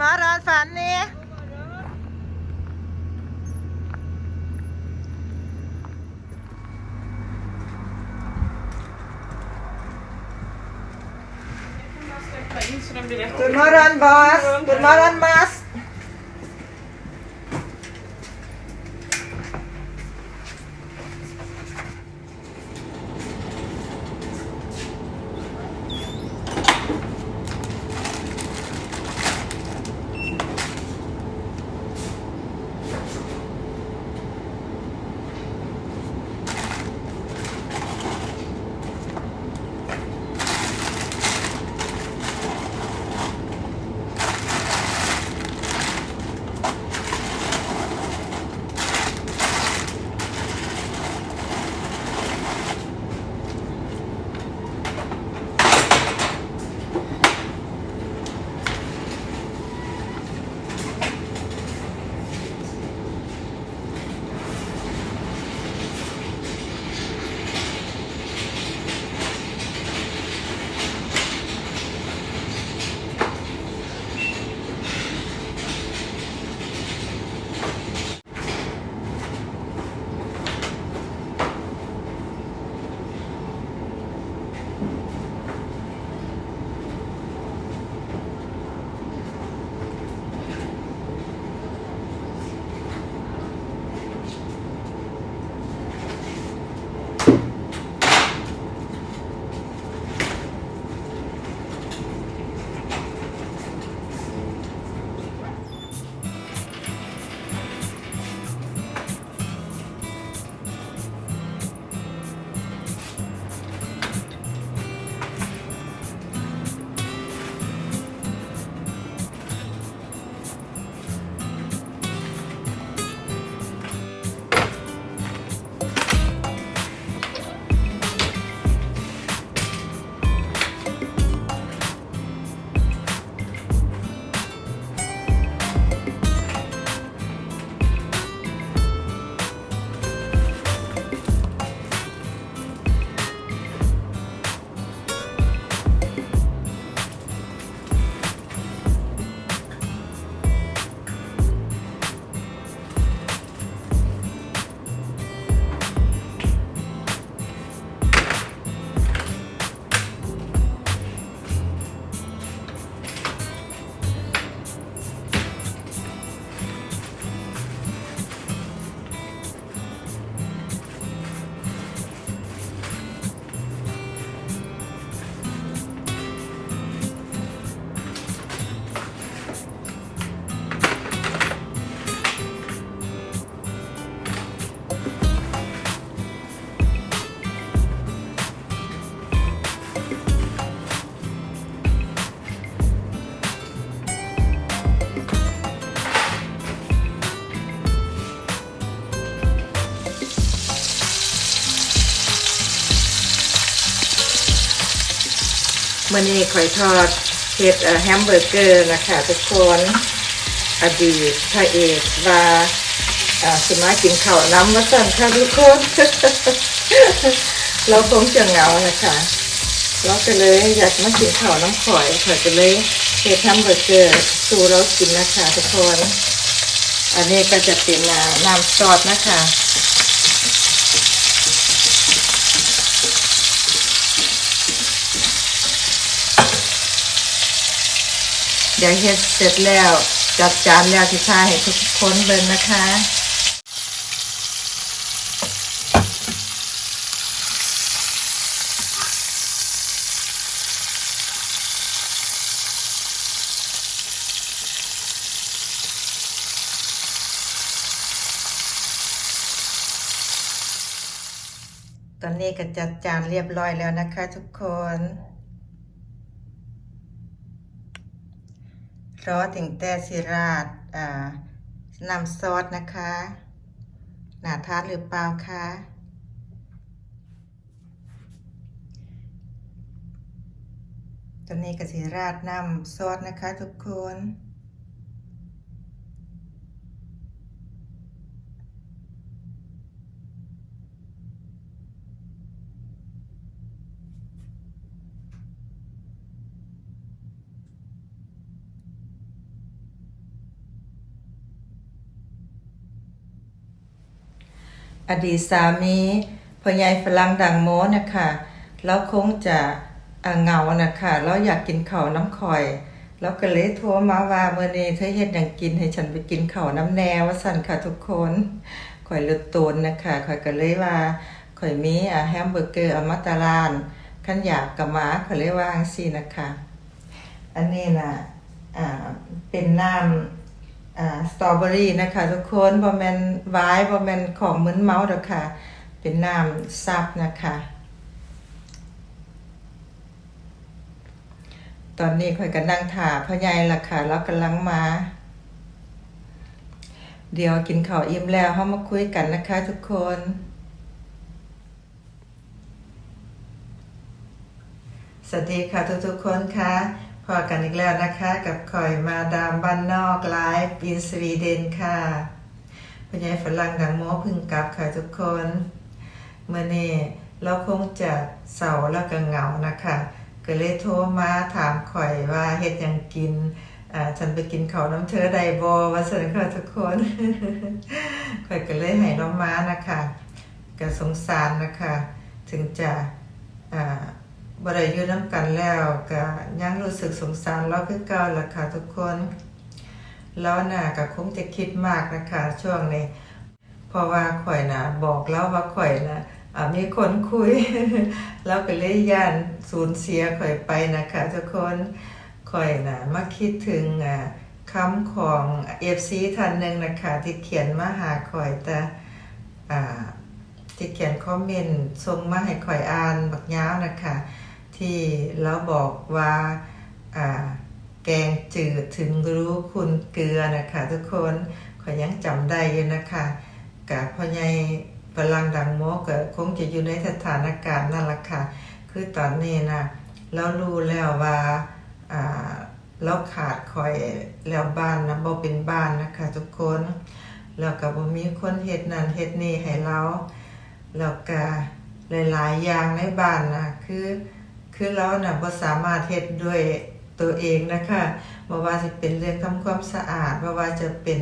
Good morning Fanny กุดมอรัน มอรันมัสมื่อนี้ข่อยทอดเห็ดแฮมเบอร์เกอร์นะคะทุกคนอดีตพระเอกว่าสมากินข้าวน้ำมาสั่นค่ะทุกคน เราคงจะเหงานะคะเราก็เลยอยากมากินข้าวน้ำข่อยข่อยก็เลยเห็ดแฮมเบอร์เกอร์สู่เรากินนะคะทุกคน อันนี้ก็จะเป็นน้ำซอสนะคะ เดี๋ยวเฮ็ดเสร็จแล้ว จัดจานแล้วที่ทายให้ทุกคนเบิ่งนะคะตอนนี้ก็จัดจานเรียบร้อยแล้วนะคะทุกคน รอถึงแต่สิราดนำซอสนะคะหนาทานหรือเปล่าคะตอนนี้ก็สิราดนำซอสนะคะทุกคน อดีตสามีพ่อใหญ่ฝรั่งดังโมนะคะแล้วคงจะอ่าเหงานะคะแล้วอยากกินข้าวน้ำข่อยแล้วก็เลยโทรมาว่าเมื่อนี้เธอเฮ็ดหยังกินให้ฉันไปกินข้าวน้ำแนวว่าสั่นค่ะทุกคนข่อยเลือดตูนนะคะข่อยก็เลยว่าข่อยมีแฮมเบอร์เกอร์อมาตะลานขันอยากกับมาข่อยเลยว่าจังซี่นะคะ อันนี้นะอ่าเป็นน้ำ สตรอเบอรี่นะคะทุกคนบ่แมนไวน์บ่แมนของเหมึนเมาดอกค่ะ เป็นน้ำซับนะคะ ตอนนี้ข่อยก็นั่งถ่าพ่อใหญ่ล่ะค่ะ แล้วกำลังมา เดี๋ยวกินข้าวอิ่มแล้วเฮามาคุยกันนะคะทุกคนสวัสดีค่ะทุกๆคนค่ะ พอกันอีกแล้วนะคะกับข่อยมาดามบ้านนอกไลฟ์อินสวีเดนค่ะพ่อใหญ่ฝรั่งดังโมพึ่งกลับค่ะทุกคนเมื่อนี้เราคงจะเศร้าแล้วก็เหงานะคะ ก็เลยโทรมาถามข่อยว่าเฮ็ดยังกินอ่าฉันไปกินข้าน้ำเธอไดบ่ว่าซั่นค่ะทุกคนข่อยก็เลยให้เรามานะคะก็สงสารนะคะ ถึงจะอ่า บ่ได้อยู่นํกันแล้วก็ยังรู้สึกสงสารเราคือเก่าล่ะค่ะทุกคน แล้วน่ะก็คงจะคิดมากนะคะช่วงนี้ เพราะว่าข่อยนะบอกแล้วว่าข่อยนะอ่ามีคนคุย แล้วก็เลยย่านสูญเสียข่อยไปนะคะทุกคนข่อยนะมาคิดถึงอ่าคำของ FC ท่านหนึ่งนะคะที่เขียนมาหาข่อยแต่ที่เขียนคอมเมนต์ส่งมาให้ข่อยอ่านบักยาวนะคะ ที่เราบอกว่าแกงจืดถึงรู้คุณเกลือนะคะทุกคนขอยยังจำได้อยู่นะคะกับพ่อใหญ่พลังดังโมก็คงจะอยู่ในสถานการณ์นั่นแหละค่ะ คือตอนนี้นะเรารู้แล้วว่าอ่าเราขาดคอยแล้วบ้านนะบ่เป็นบ้านนะคะ ทุกคนแล้วก็บ่มีคนเฮ็ดนั่นเฮ็ดนี่ให้เราแล้วก็หลายๆอย่างในบ้านนะคือ คือเราน่ะบ่สามารถเฮ็ดด้วยตัวเองนะคะบ่ว่าสิเป็นเรื่องทำความสะอาดบ่ว่าจะเป็น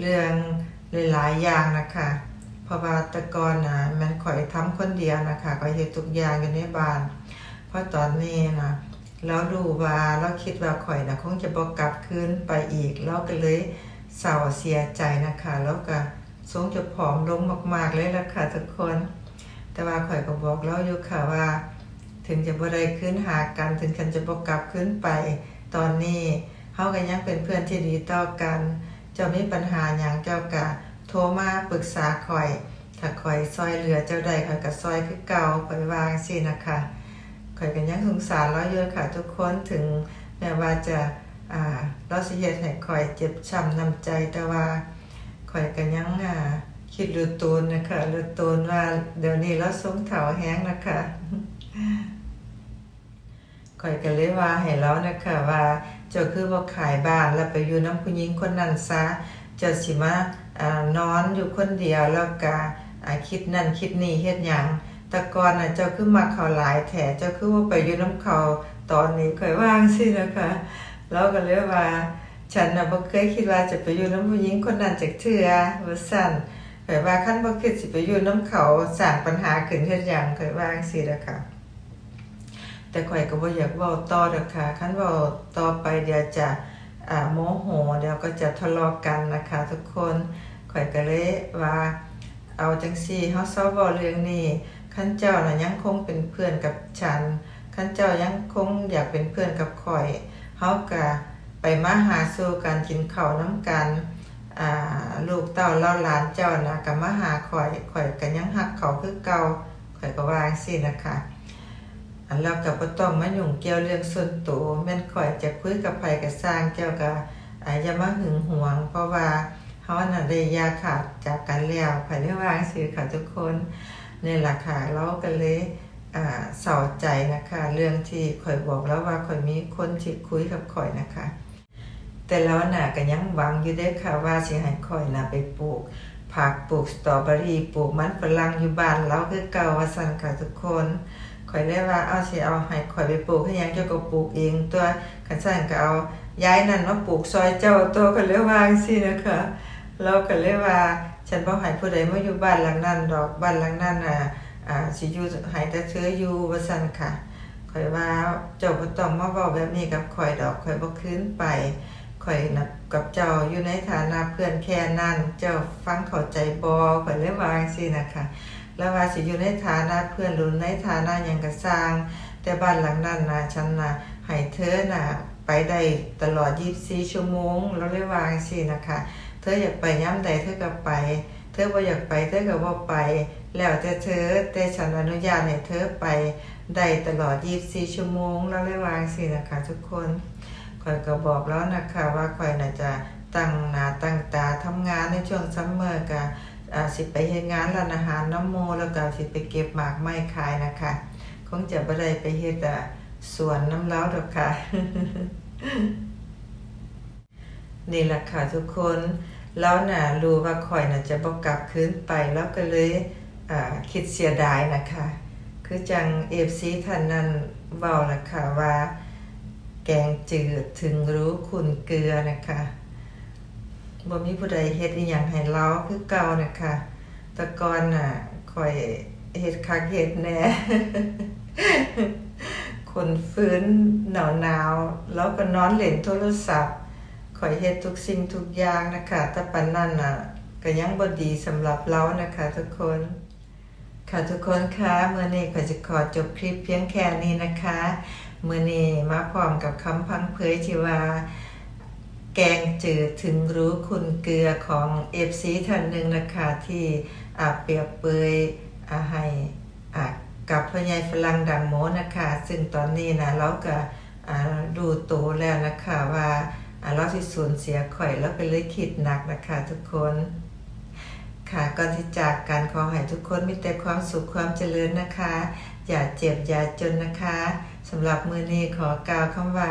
เรื่องหลายๆอย่างนะคะเพราะว่าต่ก่อนน่ะมันข่อยทำคนเดียวนะคะก็เฮ็ดทุกอย่างอยู่ในบ้าน เพราะตอนนี้นะเรารู้ว่าเราคิดว่าข่อยนะคงจะบ่กลับคืนไปอีกเราก็เลยเศร้าเสียใจนะคะแล้วก็ทรงจะผอมลงมาก ๆเลยล่ะค่ะทุกคน แต่ว่าข่อยก็บอกเราอยู่ค่ะว่า ถึงจะบ่ได้ขึ้นหากันถึงฉันจะบ่กลับขึ้นไป ตอนนี้เฮาก็ยังเป็นเพื่อนที่ดีต่อกัน เจ้ามีปัญหาหยังเจ้าก็โทรมาปรึกษาข่อย ถ้าข่อยซอยเหลือเจ้าใดข่อยก็ซอยคือเก่าข่อยวางซี่นะคะข่อยก็ยังสงสารเราอยู่ค่ะ ทุกคนถึงแม้ว่าจะอ่าเราสิเฮ็ดให้ข่อยเจ็บช้ำน้ำใจแต่ว่าข่อยก็ยังอ่าคิดรู้ตูนนะคะรู้ตูนว่าเดี๋ยวนี้เราสงเถาแห้งนะคะ ข่อยก็เลยว่าให้แล้วนะคะว่าเจ้าคือบ่ขายบ้านแล้วไปอยู่น้ำผู้หญิงคนนั้นซะเจ้าสิมาอนอนอยู่คนเดียวแล้วก็คิดนั่นคิดนี่เฮ็ดหยังแต่ก่อนน่ะเจ้าคือมาเขาหลายแถเจ้าคือว่าไปอยู่น้ำเขาตอนนี้ข่อยว่างซี่นะคะแล้วก็เลยว่า ฉันน่ะบ่เคยคิดว่าจะไปอยู่น้ำผู้หญิงคนนั้นจักเทื่อว่าซั่นข่อยว่าคันบ่คิดสิไปอยู่น้ำเขาสร้างปัญหาขึ้นเฮ็ดหยังข่อยว่างซี่นะคะ แต่ข่อยก็บ่อยากเว้าต่อดอกค่ะคันเว้าต่อไปเดี๋ยวจะอ่าโมโหเดี๋ยวก็จะทะเลาะกันนะคะ ทุกคนข่อยก็เลยว่าเอาจังซี่เฮาเซาเว้าเรื่องนี้คันเจ้าน่ะยังคงเป็นเพื่อนกับฉันคันเจ้ายังคงอยากเป็นเพื่อนกับข่อยเฮาก็ไปมาหาสู่กันกินข้าวนํกันอ่าลูกเต้าเล่าหลานเจ้าน่ะก็มาหาข่อยข่อยก็ยังฮักเขาคือเก่าข่อยก็ว่าจังซี่นะคะ อันแล้วก็บ่ต้องมายุ่งเกี่ยวเรื่องส่วนตัวแม่นข่อยจะคุยกับไผก็สร้างเจ้าก็อาอย่ามาหึงหวง เพราะว่าเฮาน่ะได้ยาขาดจากกันแล้วข่อยได้วางซี่อค่ะทุกคนนี่ล่ะค่ะเราก็เลยอ่าเศร้าใจนะคะ เรื่องที่ข่อยบอกแล้วว่าข่อยมีคนที่คุยกับข่อยนะคะ แต่แล้วน่ะก็ยังหวังอยู่เด้ค่ะว่าสิให้ข่อยน่ะไปปลูกผักปลูกสตรอเบอรี่ปลูกมันฝรั่งอยู่บ้านเราคือเก่าว่าซั่นค่ะทุกคน ข่อยเลยว่าเอาสิเอาให้ข่อยไปปลูกให้ยังเจ้าก็ปลูกเองตัวคันซั่นก็เอาย้ายนั่นมาปลูกซอยเจ้าตัวก็เลยว่างซี่นะคะเราก็เลยว่าฉันบ่ให้ผู้ใดมาอยู่บ้านหลังนั้นดอกบ้านหลังนั้นน่ะอ่าสิอยู่ให้แต่เธออยู่ว่าซั่นค่ะข่อยว่าเจ้าบ่ต้องมาเว้าแบบนี้กับข่อยดอกข่อยบ่คืนไปข่อยนับกับเจ้าอยู่ในฐานะเพื่อนแค่นั้น เจ้าฟังเข้าใจบ่ข่อยเลยว่าจังซี่นะคะ แล้วว่าสิอยู่ในฐานะเพื่อนหรือในฐานะหยังก็สร้าง แต่บ้านหลังนั้นนะฉันนะให้เธอน่ะไปได้ตลอด 24 ชั่วโมงแล้วเลยวางซี่นะคะ เธออยากไปย้ำใดเธอก็ไป เธอบ่อยากไปเธอก็บ่ไป แล้วแต่เธอแต่ฉันอนุญาตให้เธอไปได้ตลอด 24 ชั่วโมงแล้วเลยวางซี่นะคะ ทุกคนข่อยก็บอกแล้วนะคะว่าข่อยน่ะจะตั้งหน้าตั้งตาทำงานในช่วงซัมเมอร์กะ อาสิไปเฮ็ดงานร้านอาหารน้ำโมแล้วก็สิไปเก็บหมากไม้ขายนะคะคงจะบ่ได้ไปเฮ็ดอะสวนน้ำเล้าดอกค่ะ นี่แหละค่ะทุกคนแล้วน่ะรู้ว่าข่อยน่ะจะบ่กลับคืนไปแล้วก็เลยอ่าคิดเสียดายนะคะ คือจัง FC ท่านนั้นเว้าล่ะค่ะว่า แกงจืดถึงรู้คุณเกลือนะคะ บ่มีผู้ใดเฮ็ดอีหยังให้เราคือเก่านะคะแต่ก่อนน่ะข่อยเฮ็ดคักเฮ็ดแหน่คนฟื้นหนาวๆแล้วก็นอนเล่นโทรศัพท์ข่อยเฮ็ดทุกสิ่งทุกอย่างนะคะแต่ปานนั้นน่ะก็ยังบ่ดีสำหรับเรานะคะทุกคนค่ะทุกคนคะเมื่อนี้ก็จะขอจบคลิปเพียงแค่นี้นะคะเมื่อนี้มาพร้อมกับคำพังเพยที่ว่า แกงจืดถึงรู้คุณเกลือของเอฟซีท่านหนึ่งนะคะที่เปรียบเปยให้กับพ่อใหญ่ฝรั่งดังโมนะคะ ซึ่งตอนนี้นะเราก็ดูโตแล้วนะคะว่าเราที่สูญเสียข่อยแล้วก็เลยคิดหนักนะคะทุกคนค่ะก่อนที่จากกันขอให้ทุกคนมีแต่ความสุขความเจริญนะคะ อย่าเจ็บอย่าจนนะคะสำหรับมือนี้ขอกล่าวคำว่า